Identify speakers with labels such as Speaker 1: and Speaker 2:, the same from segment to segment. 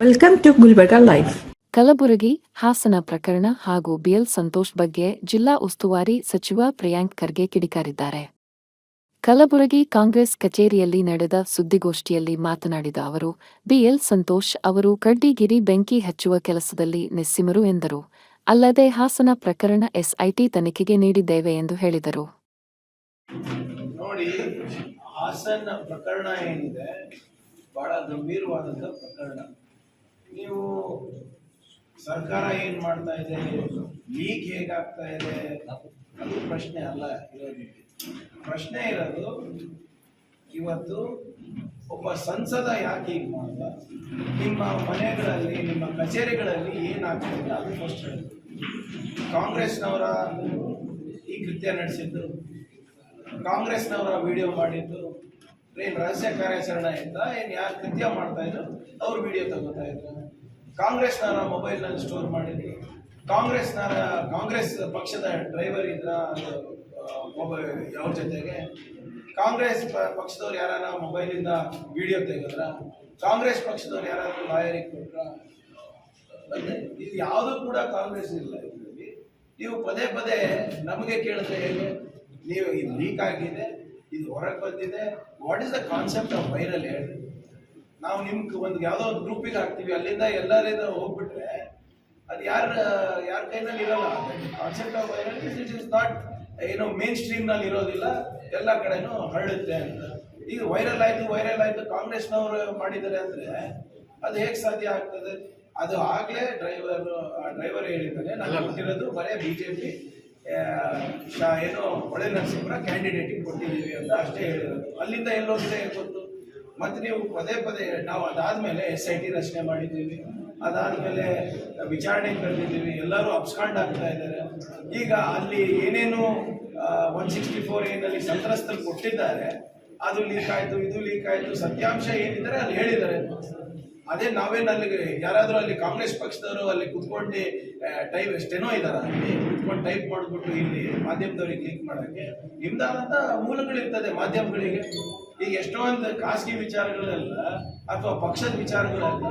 Speaker 1: Welcome to Gulbarga life
Speaker 2: Kalaburagi Hassan ಪ್ರಕರಣ ಹಾಗೂ B L Santosh ಬಗ್ಗೆ ಜಿಲ್ಲಾ ಉಸ್ತುವಾರಿ ಸಚಿವ ಪ್ರಿಯಾಂಕ್ ಖರ್ಗೆ ಕಿಡಿಕಾರಿದ್ದಾರೆ. ಕಲಬುರಗಿ ಕಾಂಗ್ರೆಸ್ ಕಚೇರಿಯಲ್ಲಿ ನಡೆದ ಸುದ್ದಿಗೋಷ್ಠಿಯಲ್ಲಿ ಮಾತನಾಡಿದ ಅವರು ಬಿಎಲ್ ಸಂತೋಷ್ ಅವರು ಕಡ್ಡಿಗಿರಿ ಬೆಂಕಿ ಹಚ್ಚುವ ಕೆಲಸದಲ್ಲಿ ನೆಸ್ಸಿಮರು ಎಂದರು. ಅಲ್ಲದೆ ಹಾಸನ ಪ್ರಕರಣ ಎಸ್ಐಟಿ ತನಿಖೆಗೆ ನೀಡಿದ್ದೇವೆ ಎಂದು ಹೇಳಿದರು.
Speaker 3: ನೋಡಿ ಹಾಸನ ಪ್ರಕರಣ ಏನಿದೆ ಬಹಳ ಗಂಭೀರವಾದಂತಹ ಪ್ರಕರಣ. ನೀವು ಸರ್ಕಾರ ಏನ್ ಮಾಡ್ತಾ ಇದೆ? ಲೀಕ್ ಹೇಗಾಗ್ತಾ ಇದೆ? ಅದು ಪ್ರಶ್ನೆ ಅಲ್ಲ ಇರೋದು ಪ್ರಶ್ನೆ ಇರೋದು, ಇವತ್ತು ಒಬ್ಬ ಸಂಸದ ಯಾಕೆ ಮಾಡ್ದ? ನಿಮ್ಮ ಮನೆಗಳಲ್ಲಿ, ನಿಮ್ಮ ಕಚೇರಿಗಳಲ್ಲಿ ಏನಾಗ್ತಿದೆ ಅದು ಫಸ್ಟ್ ಕಾಂಗ್ರೆಸ್ನವರ ಈ ಕೃತ್ಯ ನಡೆಸಿದ್ದು, ಕಾಂಗ್ರೆಸ್ನವರ ವಿಡಿಯೋ ಮಾಡಿದ್ದು ಏನ್ ರಹಸ್ಯ ಕಾರ್ಯಾಚರಣೆ ಇದ್ದ ಏನ್ ಯಾರು ಕೃತ್ಯ ಮಾಡ್ತಾ ಇದ್ರು? ಅವ್ರು ವಿಡಿಯೋ ತಗೋತಾ ಇದ್ರು. ಮೊಬೈಲ್ನಲ್ಲಿ ಸ್ಟೋರ್ ಮಾಡಿದ್ರು ಕಾಂಗ್ರೆಸ್ನವರ, ಕಾಂಗ್ರೆಸ್ ಪಕ್ಷದ ಡ್ರೈವರ್ ಇದ್ರ ಮೊಬೈಲ್ ಅವ್ರ ಜೊತೆಗೆ. ಕಾಂಗ್ರೆಸ್ ಪಕ್ಷದವ್ರು ಮೊಬೈಲ್ ಮೊಬೈಲಿಂದ ವಿಡಿಯೋ ತೆಗೆದ್ರ? ಕಾಂಗ್ರೆಸ್ ಪಕ್ಷದವ್ರು ಯಾರಾದ್ರೂ ಲಾಯರಿಗೆ ಕೊಟ್ರ? ಇದು ಯಾವುದು ಕೂಡ ಕಾಂಗ್ರೆಸ್ ಇಲ್ಲ ನೀವು ಪದೇ ಪದೇ ನಮಗೆ ಕೇಳಿದ್ರೆ ಹೇಗೆ? ನೀವು ಇದು ಲೀಕ್ ಆಗಿದೆ. ಇದು ಹೊರಗೆ ಬಂದಿದೆ. What is the concept of viral ಹೇಳಿ ನಾವು ನಿಮ್ಗೆ ಒಂದು ಯಾವುದೋ ಒಂದು ಗ್ರೂಪಿಗೆ ಹಾಕ್ತೀವಿ. ಅಲ್ಲಿಂದ ಎಲ್ಲರಿಂದ ಹೋಗ್ಬಿಟ್ರೆ ಅದು ಯಾರ ಯಾರ ಕೈನಲ್ಲಿ ಇರಲ್ಲ. Concept of viral it is not ಏನೋ ಮೇನ್ ಸ್ಟ್ರೀಮ್ನಲ್ಲಿ ಇರೋದಿಲ್ಲ. ಎಲ್ಲ ಕಡೆನೂ ಹರಡುತ್ತೆ ಅಂತ. ಈಗ ವೈರಲ್ ಆಯ್ತು ವೈರಲ್ ಆಯ್ತು ಕಾಂಗ್ರೆಸ್ನವರು ಮಾಡಿದ್ದಾರೆ ಅಂದ್ರೆ ಅದು ಹೇಗೆ ಸಾಧ್ಯ ಆಗ್ತದೆ? ಅದು ಆಗ್ಲೇ ಡ್ರೈವರ್ ಡ್ರೈವರ್ ಹೇಳಿದ್ದಾರೆ. ನಾನು ಗೊತ್ತಿರೋದು ಬರೇ ಬಿಜೆಪಿ ಏನೋ ಹೊಳೆ ನರಸೀಪುರ ಕ್ಯಾಂಡಿಡೇಟಿಗೆ ಕೊಟ್ಟಿದ್ದೀವಿ ಅಂತ ಅಷ್ಟೇ ಹೇಳಿರೋದು ಅಲ್ಲಿಂದ ಎಲ್ಲೋದ್ರೆ ಗೊತ್ತು. ಮತ್ತೆ ನೀವು ಪದೇ ಪದೇ ನಾವು ಅದಾದಮೇಲೆ ಎಸ್ ಐ ಟಿ ರಚನೆ ಮಾಡಿದ್ದೀವಿ. ಅದಾದಮೇಲೆ ವಿಚಾರಣೆ ಕರೆದಿದ್ದೀವಿ ಎಲ್ಲರೂ ಅಬ್ಸ್ಕಾಂಡ್ ಆಗ್ತಾ ಇದ್ದಾರೆ. ಈಗ ಅಲ್ಲಿ ಏನೇನು ಒನ್ ಸಿಕ್ಸ್ಟಿ ಫೋರ್ ಏನಲ್ಲಿ ಸಂತ್ರಸ್ತರು ಕೊಟ್ಟಿದ್ದಾರೆ. ಅದು ಲೀಕ್ ಆಯಿತು, ಇದು ಲೀಕ್ ಆಯಿತು, ಸತ್ಯಾಂಶ ಏನಿದ್ದಾರೆ ಅಲ್ಲಿ ಹೇಳಿದ್ದಾರೆ. ಅದೇ ನಾವೇನು ಅಲ್ಲಿಗೆ ಯಾರಾದರೂ ಅಲ್ಲಿ ಕಾಂಗ್ರೆಸ್ ಪಕ್ಷದವರು ಅಲ್ಲಿ ಕುತ್ಕೊಂಡು ಟೈಪ್ ಎಷ್ಟೇನೋ ಇದಾರ, ಅಲ್ಲಿ ಕುತ್ಕೊಂಡು ಟೈಪ್ ಮಾಡಿಬಿಟ್ಟು ಇಲ್ಲಿ ಮಾಧ್ಯಮದವ್ರಿಗೆ ಕ್ಲಿಕ್ ಮಾಡೋಕ್ಕೆ. ನಿಮ್ದಾದಂಥ ಮೂಲಗಳಿರ್ತದೆ ಮಾಧ್ಯಮಗಳಿಗೆ. ಈಗ ಎಷ್ಟೊಂದು ಖಾಸಗಿ ವಿಚಾರಗಳೆಲ್ಲ ಅಥವಾ ಪಕ್ಷದ ವಿಚಾರಗಳೆಲ್ಲ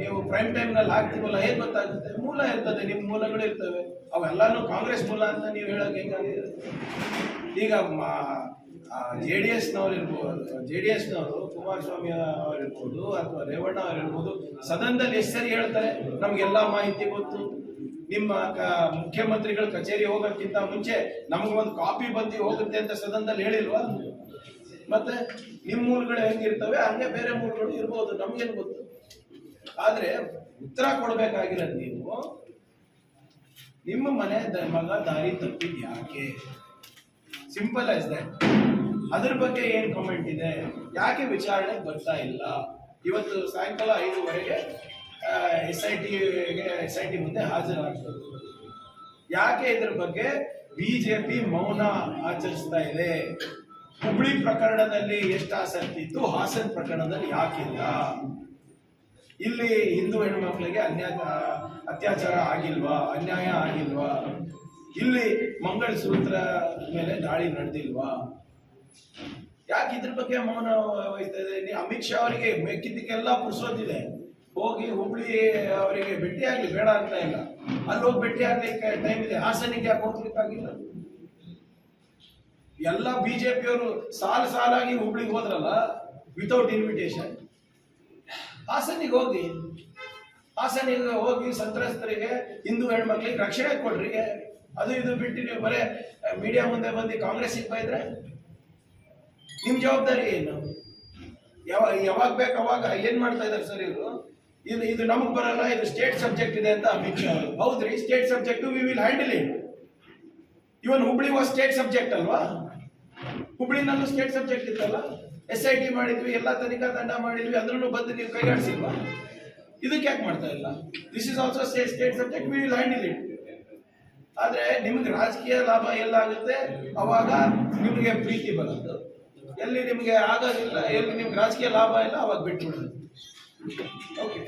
Speaker 3: ನೀವು ಪ್ರೈಮ್ ಟೈಮ್ನಲ್ಲಿ ಹಾಕ್ತೀವಲ್ಲ, ಏನು ಗೊತ್ತಾಗುತ್ತೆ? ಮೂಲ ಇರ್ತದೆ ನಿಮ್ಮ ಮೂಲಗಳು ಇರ್ತವೆ. ಅವೆಲ್ಲಾನು ಕಾಂಗ್ರೆಸ್ ಮೂಲ ಅಂತ ನೀವು ಹೇಳೋಕೆ ಈಗ ಜೆ ಡಿ ಎಸ್ನವ್ರು ಇರ್ಬೋದು ಜೆ ಡಿ ಎಸ್ನವರು ಕುಮಾರಸ್ವಾಮಿ ಅವರಿರ್ಬೋದು ಅಥವಾ ರೇವಣ್ಣ ಅವರಿರ್ಬೋದು, ಸದನದಲ್ಲಿ ಎಷ್ಟು ಸರಿ ಹೇಳ್ತಾರೆ? ನಮಗೆಲ್ಲ ಮಾಹಿತಿ ಗೊತ್ತು. ನಿಮ್ಮ ಮುಖ್ಯಮಂತ್ರಿಗಳ ಕಚೇರಿ ಹೋಗೋಕ್ಕಿಂತ ಮುಂಚೆ ನಮ್ಗೆ ಒಂದು ಕಾಪಿ ಬಂದು ಹೋಗುತ್ತೆ ಅಂತ ಸದನದಲ್ಲಿ ಹೇಳಿಲ್ವಾ? ಮತ್ತೆ ನಿಮ್ಮ ಮೂಲಗಳು ಹೆಂಗಿರ್ತವೆ, ಹಂಗೆ ಬೇರೆ ಮೂಲಗಳು ಇರ್ಬೋದು, ನಮ್ಗೇನು ಗೊತ್ತು? ಆದರೆ ಉತ್ತರ ಕೊಡಬೇಕಾಗಿರೋದು ನೀವು, ನಿಮ್ಮ ಮನೆ ಮಗ ದಾರಿ ತಪ್ಪಿದ್ಯಾಕೆ? ಸಿಂಪಲ್ ಆಸ್ ದಟ್ ಅದ್ರ ಬಗ್ಗೆ ಏನ್ ಕಮೆಂಟ್ ಇದೆ? ಯಾಕೆ ವಿಚಾರಣೆ ಬರ್ತಾ ಇಲ್ಲ? ಇವತ್ತು ಸಾಯಂಕಾಲ ಐದುವರೆಗೆ ಎಸ್ ಐ ಟಿಗೆ ಎಸ್ ಐ ಟಿ ಮುಂದೆ ಹಾಜರಾಗಬೇಕು ಯಾಕೆ ಇದ್ರ ಬಗ್ಗೆ ಬಿಜೆಪಿ ಮೌನ ಆಚರಿಸ್ತಾ ಇದೆ? ಹುಬ್ಳಿ ಪ್ರಕರಣದಲ್ಲಿ ಎಷ್ಟು ಆಸಕ್ತಿ ಇತ್ತು? ಹಾಸನ್ ಪ್ರಕರಣದಲ್ಲಿ ಯಾಕಿಲ್ಲ? ಇಲ್ಲಿ ಹಿಂದೂ ಹೆಣ್ಮಕ್ಳಿಗೆ ಅನ್ಯಾಯ ಅತ್ಯಾಚಾರ ಆಗಿಲ್ವಾ? ಅನ್ಯಾಯ ಆಗಿಲ್ವಾ? ಇಲ್ಲಿ ಮಂಗಳಸೂತ್ರ ಮೇಲೆ ದಾಳಿ ನಡೆದಿಲ್ವಾ? ಯಾಕೆ ಇದ್ರ ಬಗ್ಗೆ ಮೌನ ವಹಿಸ್ತಾ ಅಮಿತ್ ಶಾ ಅವರಿಗೆ ಮೆಕ್ಕಿದ್ದಕ್ಕೆಲ್ಲ ಪುರ್ಸೋತಿದೆ. ಹೋಗಿ ಹುಬ್ಳಿ ಅವರಿಗೆ ಭೇಟಿ ಆಗ್ಲಿ, ಬೇಡ ಅಂತ ಇಲ್ಲ. ಅಲ್ಲಿ ಹೋಗಿ ಭೇಟಿ ಆಗ್ಲಿಕ್ಕೆ ಟೈಮ್ ಇದೆ. ಹಾಸನಿಗೆ ಯಾಕೆ ಹೋಗ್ಲಿಕ್ಕಾಗಿಲ್ಲ ಎಲ್ಲ ಬಿಜೆಪಿಯವರು ಸಾಲು ಸಾಲಾಗಿ ಹುಬ್ಳಿಗೆ ಹೋದ್ರಲ್ಲ ವಿತೌಟ್ ಇನ್ವಿಟೇಷನ್ ಹಾಸನಿಗೆ ಹೋಗಿ ಹಾಸನಿಗೆ ಹೋಗಿ ಸಂತ್ರಸ್ತರಿಗೆ, ಹಿಂದೂ ಹೆಣ್ಮಕ್ಳಿಗೆ ರಕ್ಷಣೆ ಕೊಡ್ರಿ. ಅದು ಇದು ಬಿಟ್ಟು ನೀವು ಬರೇ ಮೀಡಿಯಾ ಮುಂದೆ ಬಂದು ಕಾಂಗ್ರೆಸ್ಸಿಗೆ ಬೈದ್ರೆ? ನಿಮ್ ಜವಾಬ್ದಾರಿ ಏನು? ಯಾವ, ಯಾವಾಗ ಬೇಕು ಅವಾಗ ಏನು ಮಾಡ್ತಾ ಇದ್ದಾರೆ ಸರ್ ಇವರು? ಇದು ಇದು ನಮಗೆ ಬರಲ್ಲ, ಇದು ಸ್ಟೇಟ್ ಸಬ್ಜೆಕ್ಟ್ ಇದೆ ಅಂತ ಅಮಿತ್ ಶಾ ಹೌದ್ರಿ state subject we will handle it even Hubli was state subject ಅಲ್ವಾ? ಹುಬ್ಳಿನಲ್ಲೂ ಸ್ಟೇಟ್ ಸಬ್ಜೆಕ್ಟ್ ಇತ್ತಲ್ಲ? ಎಸ್ ಐ ಟಿ ಮಾಡಿದ್ವಿ, ಎಲ್ಲ ತನಿಖಾ ತಂಡ ಮಾಡಿದ್ವಿ ಅದ್ರೂ ಬಂದು ನೀವು ಕೈಗಾಡಿಸಿಲ್ವಾ ಇದಕ್ಕೆ ಯಾಕೆ ಮಾಡ್ತಾ ಇಲ್ಲ? This is also state state subject we will handle it ಆದ್ರೆ ನಿಮ್ಗೆ ರಾಜಕೀಯ ಲಾಭ ಎಲ್ಲ ಆಗುತ್ತೆ, ಅವಾಗ ನಿಮಗೆ ಪ್ರೀತಿ ಬರುತ್ತೆ. ಎಲ್ಲಿ ನಿಮಗೆ ಆಗೋದಿಲ್ಲ ಎಲ್ಲಿ ನಿಮ್ಗೆ ರಾಜಕೀಯ ಲಾಭ ಇಲ್ಲ ಅವಾಗ ಬಿಟ್ಬಿಡೋದು. ಓಕೆ